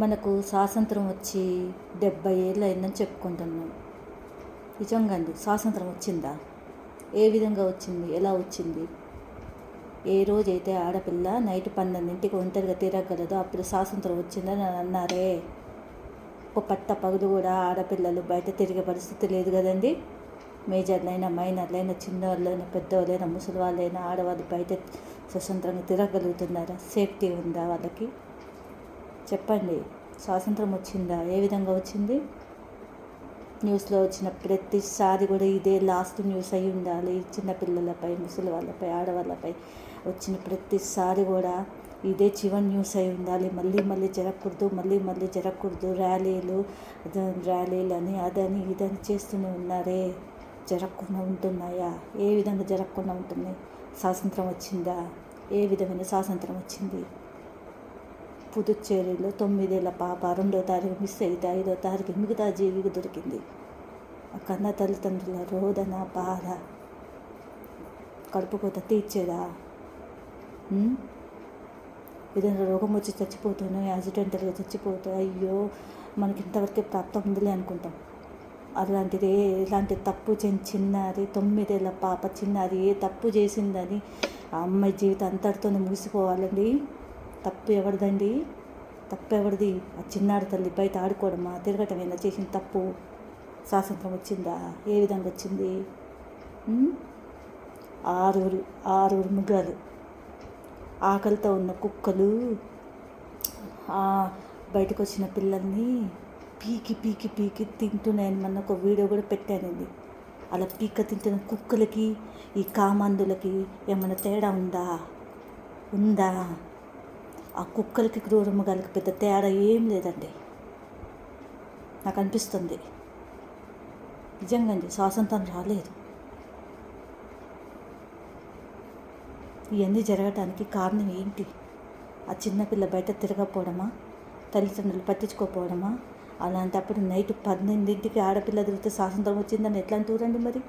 మనకు స్వాతంత్రం వచ్చి డెబ్బై ఏళ్ళు అయిందని చెప్పుకుంటున్నాం. నిజంగా అండి స్వాతంత్రం వచ్చిందా? ఏ విధంగా వచ్చింది? ఎలా వచ్చింది? ఏ రోజైతే ఆడపిల్ల నైట్ పన్నెండింటికి ఒంటరిగా తిరగలదో అప్పుడు స్వాతంత్రం వచ్చిందని అన్నారే. ఒక పట్ట పగులు కూడా ఆడపిల్లలు బయట తిరిగే పరిస్థితి లేదు కదండి. మేజర్లైనా మైనర్లైనా చిన్నవాళ్ళైనా పెద్దవాళ్ళైనా ముసలి వాళ్ళైనా ఆడవాళ్ళు బయట స్వతంత్రంగా తిరగలుగుతున్నారా సేఫ్టీ ఉందా వాళ్ళకి? చెప్పండి. స్వాతంత్రం వచ్చిందా? ఏ విధంగా వచ్చింది? న్యూస్లో వచ్చిన ప్రతిసారి కూడా ఇదే లాస్ట్ న్యూస్ అయి ఉండాలి. చిన్నపిల్లలపై ముసలి వాళ్ళపై ఆడవాళ్ళపై వచ్చిన ప్రతిసారి కూడా ఇదే చివరి న్యూస్ అయి ఉండాలి. మళ్ళీ మళ్ళీ జరగకూడదు మళ్ళీ మళ్ళీ జరగకూడదు. ర్యాలీలు ర్యాలీలు అని అదని ఇదని చేస్తూనే ఉన్నారే. జరగకుండా ఉంటున్నాయా? ఏ విధంగా జరగకుండా ఉంటుంది స్వాతంత్రం వచ్చిందా? ఏ విధమైన స్వాతంత్రం వచ్చింది? పుదుచ్చేరిలో తొమ్మిదేళ్ళ పాప రెండో తారీఖు మిస్ అయితే ఐదో తారీఖు మిగతా జీవికి దొరికింది. కన్న తల్లిదండ్రుల రోదన బాధ కడుపుకోత తీర్చేదా? ఏదైనా రోగం వచ్చి చచ్చిపోతాను యాక్సిడెంటల్గా చచ్చిపోతా అయ్యో మనకి ఇంతవరకే ప్రాప్తం ఉందిలే అనుకుంటాం. అలాంటిది ఇలాంటి ఎలాంటి తప్పు చేయని చిన్నది తొమ్మిదేళ్ళ పాప చిన్నది ఏ తప్పు చేసిందని ఆ అమ్మాయి జీవితం అంతటితోనే ముగిసిపోవాలండి. తప్పు ఎవరిదండి? తప్పు ఎవరిది? ఆ చిన్నాడు తల్లి బయట ఆడుకోవడమా? తిరగటం తిరగటమేనా చేసిన తప్పు? స్వాతంత్రం వచ్చిందా? ఏ విధంగా వచ్చింది? ఆరుగురు ఆరుగురు ముగ్గురు ఆకలితో ఉన్న కుక్కలు. బయటకు వచ్చిన పిల్లల్ని పీకి పీకి పీకి తింటున్నాయని మొన్న ఒక వీడియో కూడా పెట్టానండి అలా పీక తింటున్న కుక్కలకి ఈ కామందులకి ఏమైనా తేడా ఉందా? ఉందా? ఆ కుక్కలకి క్రూరమృగాలకి పెద్ద తేడా ఏం లేదండి. నాకు అనిపిస్తుంది. నిజంగా అండి స్వాతంత్రం రాలేదు. ఇవన్నీ జరగటానికి కారణం ఏంటి? ఆ చిన్నపిల్ల బయట తిరగకపోవడమా? తల్లిదండ్రులు పట్టించుకోకపోవడమా? అలాంటప్పుడు నైట్ పన్నెండింటికి ఆడపిల్ల తిరిగితే స్వాతంత్రం వచ్చిందని ఎట్లా చూడండి మరి?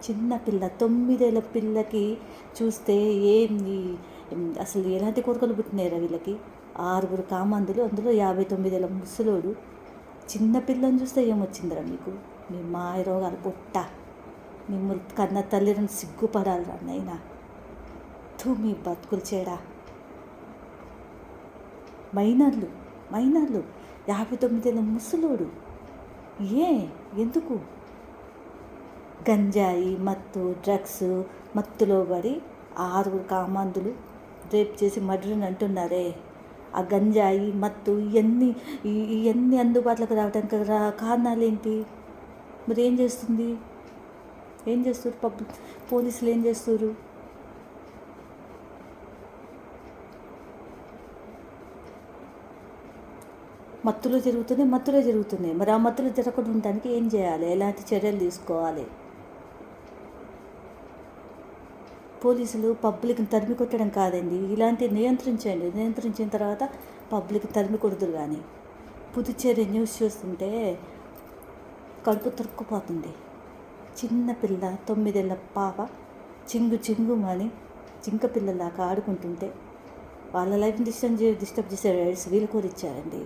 చిన్న పిల్ల తొమ్మిదేళ్ళ పిల్లకి చూస్తే ఏంది అసలు ఎలాంటి కోరికలు పుట్టినాయిరా వీళ్ళకి? ఆరుగురు కామందులు అందులో యాభై తొమ్మిదేళ్ళ ముసలోడు. చిన్న పిల్లని చూస్తే ఏమొచ్చిందిరా మీకు? మీ మాయ రోగాలు పుట్ట. మిమ్మల్ని కన్న తల్లిని సిగ్గుపడాలిరా నైనా తూ మీ బతుకులు చేడా మైనర్లు మైనర్లు యాభై తొమ్మిదేళ్ళ ముసలోడు. ఏ? ఎందుకు? గంజాయి మత్తు డ్రగ్స్ మత్తులో పడి ఆరుగురు కామందులు రేప్ చేసి మర్డర్ని అంటున్నారే? ఆ గంజాయి మత్తు ఇవన్నీ ఈ- ఇవన్నీ అందుబాటులోకి రావడానికి రా కారణాలు ఏంటి మరి ఏం చేస్తుంది? ఏం చేస్తారు పబ్లిక్ పోలీసులు ఏం చేస్తారు మత్తులో జరుగుతున్నాయి మత్తులో జరుగుతున్నాయి. మరి ఆ మత్తులో జరగకుండా ఉండడానికి ఏం చేయాలి? ఎలాంటి చర్యలు తీసుకోవాలి? పోలీసులు పబ్లిక్ని తరిమి కొట్టడం కాదండి. ఇలాంటి నియంత్రించండి. నియంత్రించిన తర్వాత పబ్లిక్ తరిమి కొడుతురు కానీ పుదుచ్చేరి న్యూస్ చూస్తుంటే కడుపు తరుక్కుపోతుంది. చిన్న పిల్ల తొమ్మిదేళ్ళ పాప చింగు చింగు అని చింక పిల్లలాగా ఆడుకుంటుంటే వాళ్ళ లైఫ్ని డిస్టర్బ్ డిస్టర్బ్ చేసే రైడ్స్ వీళ్ళు కూడా ఇచ్చారండి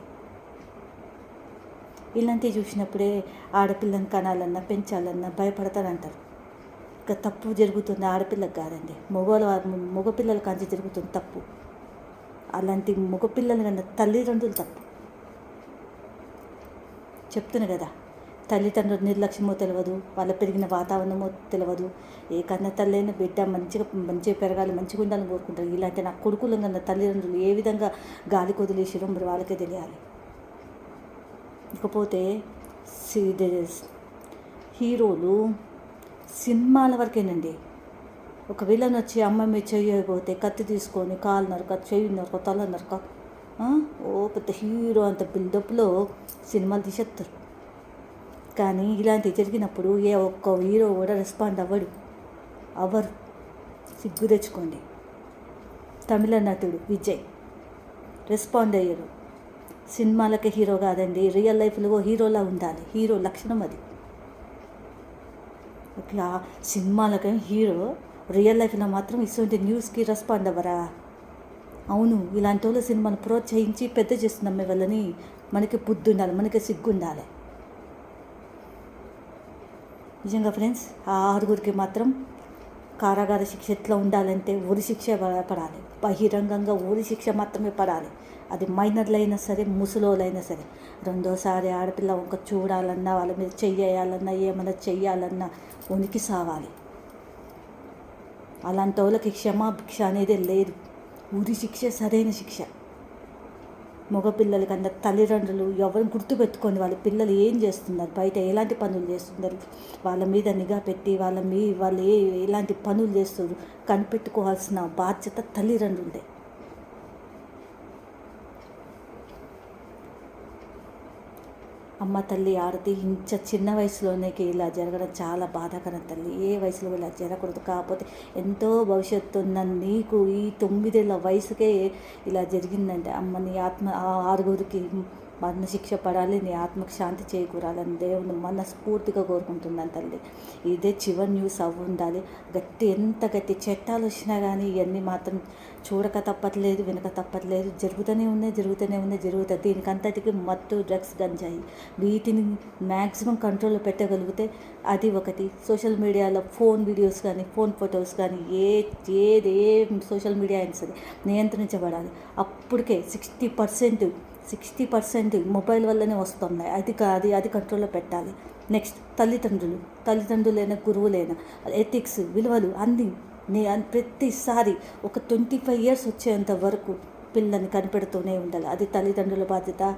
ఇలాంటివి చూసినప్పుడే ఆడపిల్లని కనాలన్నా పెంచాలన్నా భయపడతారంటారు. తప్పు జరుగుతుంది ఆడపిల్లకి కాదండి. మగవాళ్ళ మగపిల్లల కాంచి జరుగుతుంది తప్పు. అలాంటి మగపిల్లల కన్నా తల్లిదండ్రులు తప్పు. చెప్తున్నా కదా తల్లిదండ్రులు నిర్లక్ష్యమో తెలియదు వాళ్ళ పెరిగిన వాతావరణమో తెలియదు ఏ కన్న తల్లైన బిడ్డ మంచిగా మంచిగా పెరగాలి మంచిగా ఉండాలని కోరుకుంటారు. ఇలాంటి నా కొడుకులు కన్నా తల్లిదండ్రులు ఏ విధంగా గాలి కొదిలేసిరో మరి వాళ్ళకే తెలియాలి. ఇకపోతే సి- హీరోలు సినిమాల వరకేనండి. ఒక విలన్ వచ్చి అమ్మ మీద చెయ్యకపోతే కత్తి తీసుకొని కాలు నరక చెయ్యి నరక తల నరక ఓ పెద్ద హీరో అంత బిల్డప్లో సినిమాలు తీసేస్తారు. కానీ ఇలాంటివి జరిగినప్పుడు ఏ ఒక్క హీరో కూడా రెస్పాండ్ అవ్వడు. అవ్వరు. సిగ్గు తెచ్చుకోండి. తమిళ నటుడు విజయ్ రెస్పాండ్ అయ్యారు సినిమాలకి హీరో కాదండి. రియల్ లైఫ్లో హీరోలా ఉండాలి. హీరో లక్షణం అది. ఇట్లా సినిమాలకే హీరో రియల్ లైఫ్లో మాత్రం ఇటువంటి న్యూస్కి రెస్పాండ్ అవ్వరా? అవును ఇలాంటి వాళ్ళ సినిమాను ప్రోత్సహించి పెద్ద చేస్తున్నాం మీ వాళ్ళని మనకి బుద్ధి ఉండాలి మనకి సిగ్గు ఉండాలి నిజంగా ఫ్రెండ్స్ ఆ ఆరుగురికి మాత్రం కారాగార శిక్ష ఎట్లా ఉండాలంటే ఉరి శిక్ష పడాలి. బహిరంగంగా ఉరి శిక్ష మాత్రమే పడాలి. అది మైనర్లైనా సరే ముసలోళ్ళైనా సరే. రెండోసారి ఆడపిల్ల ఒక చూడాలన్నా వాళ్ళ మీద చెయ్యాలన్నా ఏమైనా చెయ్యాలన్నా ఉనికి సావాలి. అలాంటి వాళ్ళకి క్షమాభిక్ష అనేది లేదు. ఉరి శిక్ష సరైన శిక్ష. మగపిల్లలకి అందరు తల్లిదండ్రులు ఎవరు గుర్తుపెట్టుకొని వాళ్ళ పిల్లలు ఏం చేస్తున్నారు? బయట ఎలాంటి పనులు చేస్తున్నారు? వాళ్ళ మీద నిఘా పెట్టి వాళ్ళ మీ వాళ్ళు ఏ ఎలాంటి పనులు చేస్తున్నారు? కనిపెట్టుకోవాల్సిన బాధ్యత తల్లిదండ్రులదే. అమ్మ తల్లి ఆరతి ఇంత చిన్న వయసులోనే ఇలా జరగడం చాలా బాధాకరం తల్లి. ఏ వయసులో ఇలా జరగకూడదు. కాకపోతే ఎంతో భవిష్యత్తు ఉన్న నీకు ఈ తొమ్మిదేళ్ళ వయసుకే ఇలా జరిగిందంటే అమ్మని ఆత్మ ఆ ఆరుగురికి మరణశిక్ష పడాలి నీ ఆత్మకు శాంతి చేకూరాలని దేవుని మనస్ఫూర్తిగా కోరుకుంటున్నాను తల్లి. ఇదే చివరి న్యూస్ అవ్వు ఉండాలి. గట్టి ఎంత గట్టి చట్టాలు వచ్చినా కానీ ఇవన్నీ మాత్రం చూడక తప్పట్లేదు వినక తప్పట్లేదు. జరుగుతూనే ఉన్నాయి జరుగుతూనే ఉన్నాయి జరుగుతుంది దీనికంతటికి మత్తు డ్రగ్స్ గంజాయి వీటిని మ్యాక్సిమం కంట్రోల్లో పెట్టగలిగితే అది ఒకటి. సోషల్ మీడియాలో ఫోన్ వీడియోస్ కానీ ఫోన్ ఫొటోస్ కానీ ఏ ఏది ఏ సోషల్ మీడియా అయినా సరే నియంత్రించబడాలి. అప్పటికే sixty percent sixty percent mobile వల్లనే వస్తున్నాయి. అది అది అది కంట్రోల్లో పెట్టాలి. నెక్స్ట్ తల్లిదండ్రులు. తల్లిదండ్రులైన గురువులైన ఎథిక్స్ విలువలు అన్నీ నే ప్రతిసారి ఒక ట్వంటీ ఫైవ్ ఇయర్స్ వచ్చేంత వరకు పిల్లల్ని కనిపెడుతూనే ఉండాలి. అది తల్లిదండ్రుల బాధ్యత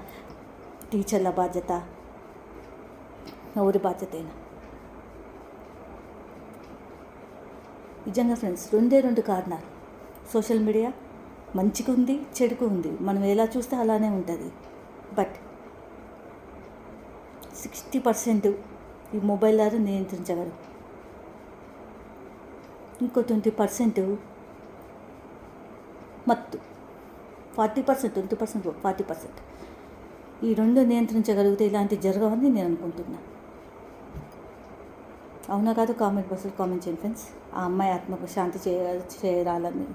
టీచర్ల బాధ్యత ఎవరి బాధ్యతైనా నిజంగా ఫ్రెండ్స్ రెండే రెండు కారణాలు. సోషల్ మీడియా మంచిగా ఉంది చెడుకు ఉంది మనం ఎలా చూస్తే అలానే ఉంటుంది. బట్ సిక్స్టీ పర్సెంట్ ఈ మొబైల్ ద్వారా నియంత్రించగలరు ఇంకో ట్వంటీ పర్సెంట్ మత్తు. Forty percent twenty percent forty percent ఈ రెండు నియంత్రించగలిగితే ఇలాంటివి జరగవని నేను అనుకుంటున్నా. అవునా కాదు? కామెంట్ బాక్స్లో కామెంట్ చేయండి ఫ్రెండ్స్. ఆ అమ్మాయి ఆత్మకు శాంతి చేయ చేరాలని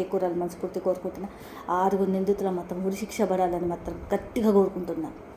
చేకూరాలని మనస్ఫూర్తి కోరుకుంటున్నా. ఆరుగురు నిందితుల మొత్తం ఉరి శిక్ష పడాలని మాత్రం గట్టిగా కోరుకుంటున్నాను